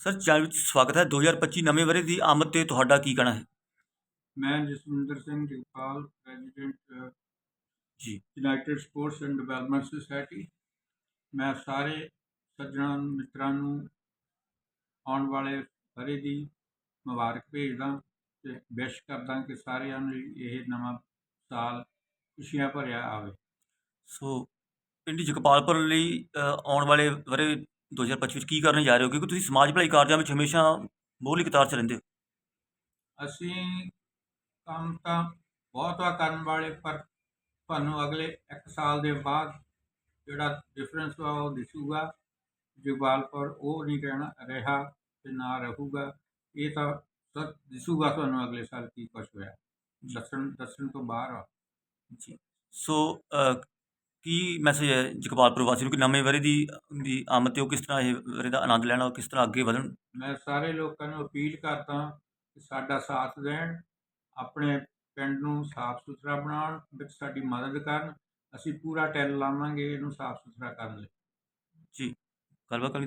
Sir channel ਵਿੱਚ ਸਵਾਗਤ ਹੈ। 2025 ਨਵੇਂ ਵਰੇ ਦੀ ਆਮਦ ਤੇ ਤੁਹਾਡਾ ਕੀ ਕਹਿਣਾ ਹੈ? ਮੈਂ Jaswinder Singh Jagpal president ji. United sports and development society ਮੈਂ ਸਾਰੇ ਸੱਜਣਾਂ ਮਿੱਤਰਾਂ ਨੂੰ ਆਉਣ ਵਾਲੇ ਵਰੇ ਦੀ ਮੁਬਾਰਕ ਭੇਜਦਾ ਤੇ ਵਿਸ਼ ਕਰਦਾ ਕਿ ਸਾਰਿਆਂ ਨੂੰ ਇਹ ਨਵਾਂ ਸਾਲ ਖੁਸ਼ੀਆਂ ਭਰਿਆ ਆਵੇ। ਸੋ ਪਿੰਡ ਜਗਪਾਲਪੁਰ ਲਈ ਆਉਣ ਵਾਲੇ ਵਰੇ 2025 ਵਿੱਚ ਕੀ ਕਰਨ ਜਾ ਰਹੇ ਹੋ? ਕਿਉਂਕਿ ਤੁਸੀਂ ਸਮਾਜ ਭਲਾਈ ਕਾਰਜਾਂ ਵਿੱਚ ਹਮੇਸ਼ਾ ਮੋਹਲੀ ਕਤਾਰ 'ਚ ਰਹਿੰਦੇ ਹੋ। ਅਸੀਂ ਕੰਮ ਤਾਂ ਬਹੁਤ ਵਾ ਕਰਨ ਵਾਲੇ ਪਰ ਤੁਹਾਨੂੰ ਅਗਲੇ ਇੱਕ ਸਾਲ ਦੇ ਬਾਅਦ ਜਿਹੜਾ ਡਿਫਰੈਂਸ ਵਾ ਉਹ ਦਿਸੂਗਾ। ਜਗਬਾਲਪੁਰ ਉਹ ਨਹੀਂ ਰਹਿਣਾ ਰਿਹਾ ਤੇ ਨਾ ਰਹੂਗਾ। ਇਹ ਤਾਂ ਸਭ ਦਿਸੂਗਾ ਤੁਹਾਨੂੰ ਅਗਲੇ ਸਾਲ ਕੀ ਕੁਛ ਹੋਇਆ। ਦੱਸਣ ਦੱਸਣ ਤੋਂ ਬਾਹਰ ਆ। ਜੀ। ਸੋ ਕੀ ਮੈਸੇਜ ਹੈ ਜਗਪਾਲਪੁਰ ਵਾਸੀਆਂ ਨੂੰ ਕਿ ਨਵੇਂ ਵਰੇ ਦੀ ਦੀ ਆਮਦ ਤੇ ਉਹ ਕਿਸ ਤਰ੍ਹਾਂ ਇਹ ਵਰੇ ਦਾ ਆਨੰਦ ਲੈਣ ਔਰ ਕਿਸ ਤਰ੍ਹਾਂ ਅੱਗੇ ਵਧਣ? ਮੈਂ ਸਾਰੇ ਲੋਕਾਂ ਨੂੰ ਅਪੀਲ ਕਰਦਾ ਕਿ ਸਾਡਾ ਸਾਥ ਦੇਣ ਆਪਣੇ ਪਿੰਡ ਨੂੰ ਸਾਫ਼ ਸੁਥਰਾ ਬਣਾਉਣ ਵਿੱਚ ਸਾਡੀ ਮਦਦ ਕਰਨ ਅਸੀਂ ਪੂਰਾ ਟੈਲ ਲਾਵਾਂਗੇ ਇਹਨੂੰ ਸਾਫ਼ ਸੁਥਰਾ ਕਰਨ ਲਈ। ਜੀ ਗੱਲਬਾਤ ਕਰਨੀ